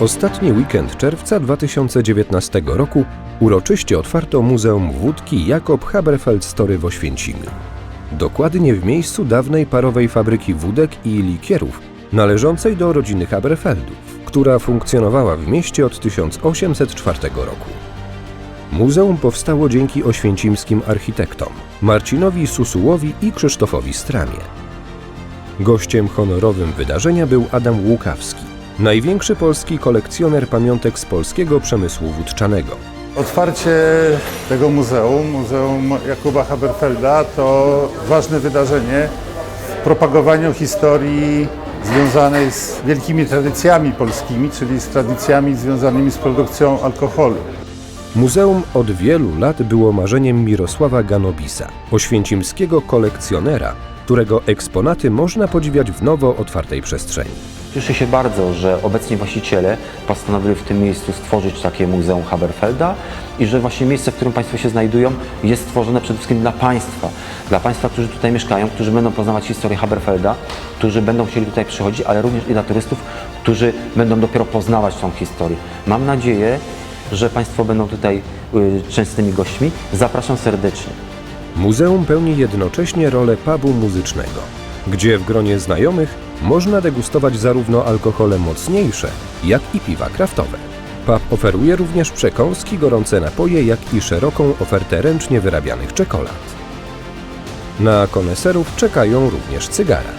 Ostatni weekend czerwca 2019 roku uroczyście otwarto Muzeum Wódki Jakob Haberfeld Story w Oświęcimiu. Dokładnie w miejscu dawnej parowej fabryki wódek i likierów należącej do rodziny Haberfeldów, która funkcjonowała w mieście od 1804 roku. Muzeum powstało dzięki oświęcimskim architektom Marcinowi Susułowi i Krzysztofowi Stramie. Gościem honorowym wydarzenia był Adam Łukawski, największy polski kolekcjoner pamiątek z polskiego przemysłu wódczanego. Otwarcie tego muzeum, Muzeum Jakuba Haberfelda, to ważne wydarzenie w propagowaniu historii związanej z wielkimi tradycjami polskimi, czyli z tradycjami związanymi z produkcją alkoholu. Muzeum od wielu lat było marzeniem Mirosława Ganobisa, oświęcimskiego kolekcjonera, którego eksponaty można podziwiać w nowo otwartej przestrzeni. Cieszę się bardzo, że obecni właściciele postanowili w tym miejscu stworzyć takie Muzeum Haberfelda i że właśnie miejsce, w którym Państwo się znajdują, jest stworzone przede wszystkim dla Państwa. Dla Państwa, którzy tutaj mieszkają, którzy będą poznawać historię Haberfelda, którzy będą chcieli tutaj przychodzić, ale również i dla turystów, którzy będą dopiero poznawać tą historię. Mam nadzieję, że Państwo będą tutaj y, częstymi gośćmi. Zapraszam serdecznie. Muzeum pełni jednocześnie rolę pubu muzycznego, gdzie w gronie znajomych można degustować zarówno alkohole mocniejsze, jak i piwa kraftowe. Pub oferuje również przekąski, gorące napoje, jak i szeroką ofertę ręcznie wyrabianych czekolad. Na koneserów czekają również cygara.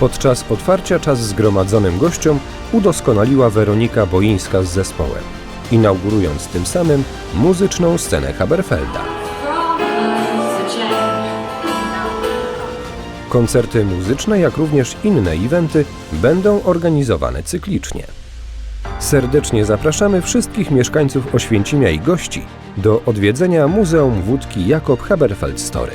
Podczas otwarcia czas zgromadzonym gościom udoskonaliła Weronika Boińska z zespołem, inaugurując tym samym muzyczną scenę Haberfelda. Koncerty muzyczne, jak również inne eventy będą organizowane cyklicznie. Serdecznie zapraszamy wszystkich mieszkańców Oświęcimia i gości do odwiedzenia Muzeum Wódki Jakob Haberfeld Story.